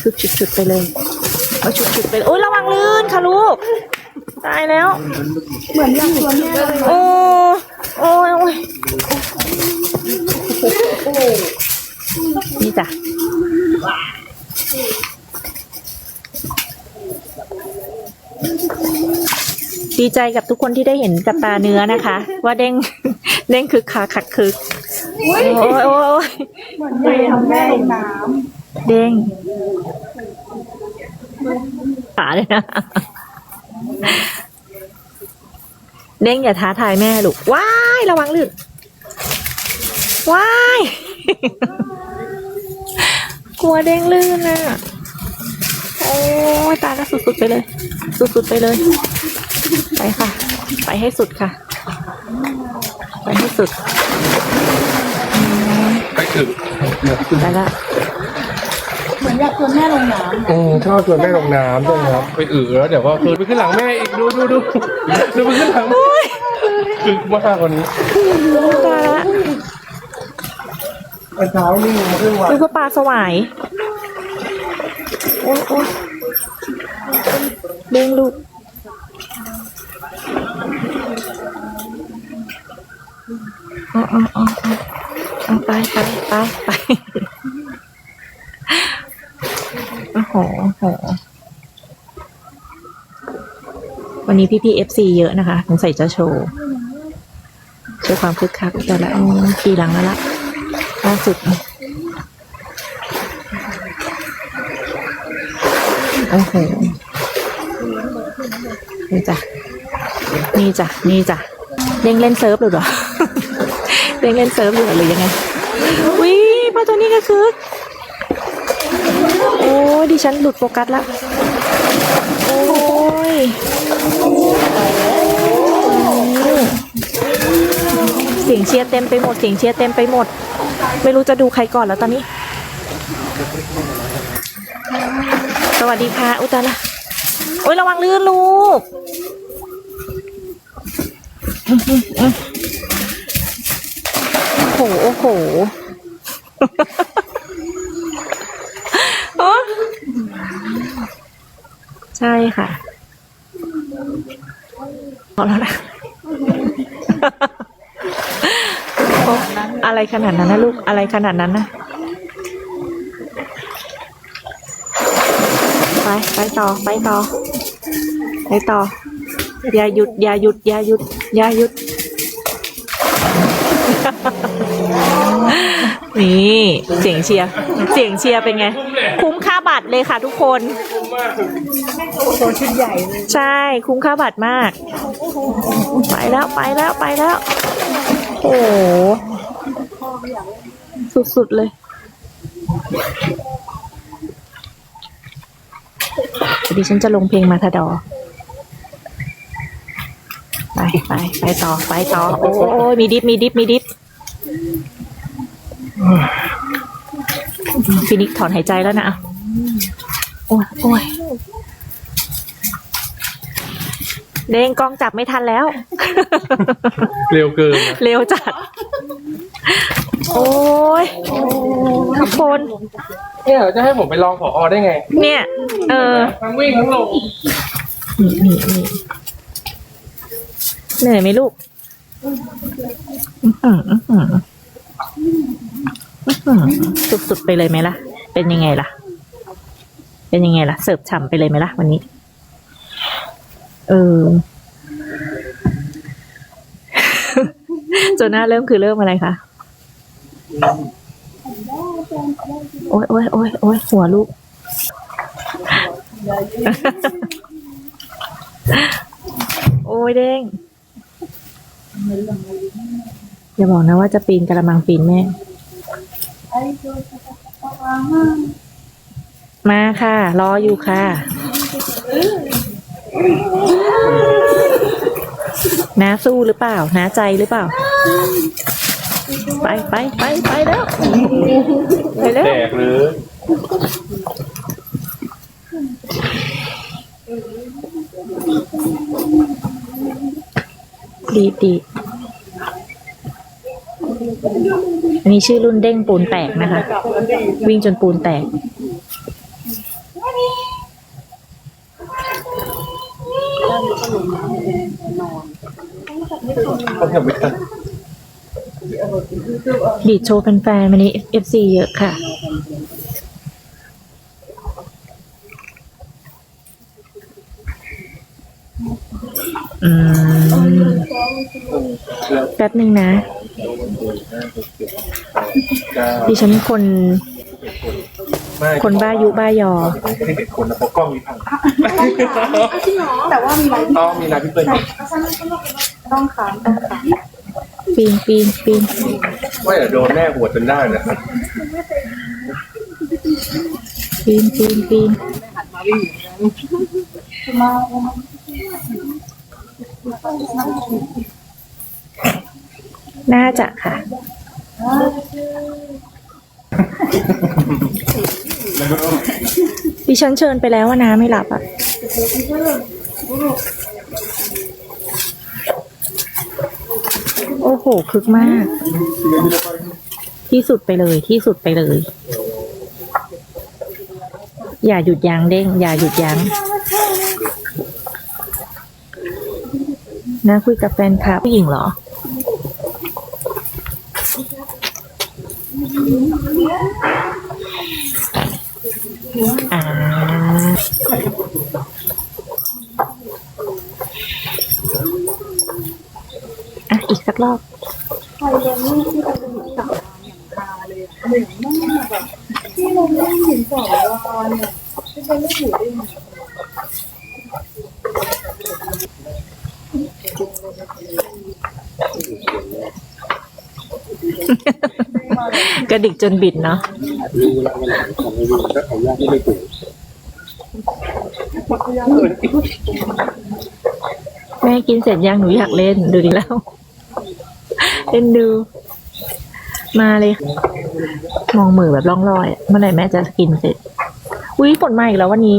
ชุดชุดชุดไปเลย เอาชุดชุดไปเลยโอ้ยระวังลื่นค่ะลูก ตายแล้ว เหมือนอยากชวแม่เลยโอ้โอ้ยโอ้ยนี่จ้ะ ดีใจกับทุกคนที่ได้เห็นกับตาเนื้อนะคะ ว่าเด้ง เด้งคึกคักคักคึก โอ้ยโอ้ยโอ้ยเหมือนทำแม่ลงน้เด้งขาเลยนะเด้งอย่าท้าทายแม่ลูกว้ายระวังลื่นว้ายกลัวเด้งลื่นอะโอ้ยตายแล้วสุดๆไปเลย สุดๆไปเลย ไปค่ะ ไปให้สุดค่ะ ไปให้สุด ไปถึงไปละำเหมือนอยากชวนแม่ลงน้อืมชอบชวนแม่ลงน้ำด้วยครับไปอือแล้วเดี๋ยวก็คือไปขึ้นหลังแม่อีกดูดูดูดูไปขึ้นหลังอึมากกว่านี้ตายละเมื่อเช้านี่มาขึ้นวันดูก็ปลาสวายโอ้ยโอ้ยเด้งลูกเอาเอาเอาเอาเอาไปไปไปไปโอ้โหโอ้โห วันนี้พี่พี่เอฟซีเยอะนะคะสงสัยจะโชว์โชว์ความคึกคักแต่ละอ๋อขี่หลังแล้วละล่าสุดโอ้โหนี่จ้ะนี่จ้ะนี่จ้ะเด้งเล่นเซิร์ฟหรือเหรอเด้งเล่นเซิร์ฟอยู่หรือยังไงวิปลาตัวนี้ก็คือ ยดิฉันหลุดโฟกัสละ โอ้ยเสียงเชียร์เต็มไปหมด เสียงเชียร์เต็มไปหมด ไม่รู้จะดูใครก่อนแล้วตอนนี้ สวัสดีค่ะ อุตายละโอ้ยระวังลื่นลูกโอ้โห โอ้โห โอ้ ใช่ค่ะพอแล้วนะโอ้อะไรขนาดนั้นนะลูกอะไรขนาดนั้นนะไปไปต่อไปต่อไปต่อ อย่าหยุด อย่าหยุด อย่าหยุด อย่าหยุด นี่ เสียงเชียร์เสียงเชียร์เป็นไง คุ้มค่า บัตรเลยค่ะทุกคนำโซชุดใหญ่เลยใช่คุ้มค่าบัตรมาก ไปแล้วไปแล้วไปแล้ว โอ้โหสุดๆเลยดิฉันจะลงเพลงมาทาดอร์ไปไปไปต่อไปต่อโอ้โอ้ยมีดิฟมีดิฟมีดิฟฟินิกซ์ถอนหายใจแล้วนะอะ โอ้ยโอ้ยเด้งกล้องจับไม่ทันแล้ว เร็วเกินนะเร็วจัด โอ้ยทุกคน เนี่ยจะให้ผมไปลองผอได้ไง เนี่ย เออ ทั้งวิ่งทั้งลงนี่นี่นี่เหนื่อยไหมลูกอื้อหืออื้อหืออื้อหือสุดๆไปเลยไหมล่ะ เป็นยังไงล่ะ เป็นยังไงล่ะ เสิร์ฟฉ่ำไปเลยไหมล่ะวันนี้ เออจนหน้าเริ่มคือเริ่มอะไรคะ โอ้ยโอ้ยโอ้ยโอ้ยหัวลูก โอ้ยเด้งอย่าบอกนะว่าจะปีนกระมังปีนแม่ มาค่ะ รออยู่ค่ะ น้าสู้หรือเปล่า น้าใจหรือเปล่า ไปไปไปไปแล้ว ไปแล้วแดกหรือดีดีอันนี้ชื่อรุ่นเด้งปูนแตกนะคะ วิ่งจนปูนแตก เขาทำไม่ทัน ดีดโชว์แฟนๆวันนี้ FC เยอะค่ะ อืม แป๊บหนึ่งนะ ดิฉันคนไม่คนบ้ายุบ้ายอ ไม่ได้เด็กคนนะเพราะกล้องมีพัง แต่ว่ามีหลายที่อ๋อมีนายพี่เปิ้ล ต้องขามต้องขามปีนปีนปีนว่าอย่าโดนแน่หัวจนได้นะปีนปีนปีนมาน่าจะค่ะ ดิฉันเชิญไปแล้วว่าน้าไม่หลับอะ โอ้โหคึกมาก ที่สุดไปเลยที่สุดไปเลย อย่าหยุดยั้งเด้ง อย่าหยุดยั้งนะคุยกับแฟนคลับผู้หญิงเหรอ อ่า อะอีกสักรอบใครเลี้ยงลูกที่เป็นหินสองอย่างคาเลยเหมือนมากแบบที่เราเล่นหินสองวานเนี่ยที่เป็นลูกหูได้ไงกระดิกจนบิดเนาะรู้แล้วว่าหลังของไม่รู้ถ้าเขายากไม่ได้ปลูกแม่กินเสร็จยังหนูอยากเล่นดูดิแล้ว เล่นดู มาเลยมองมือแบบล่องลอยอะเมื่อไหร่แม่จะกินเสร็จ อุ้ยฝนมาอีกแล้ววันนี้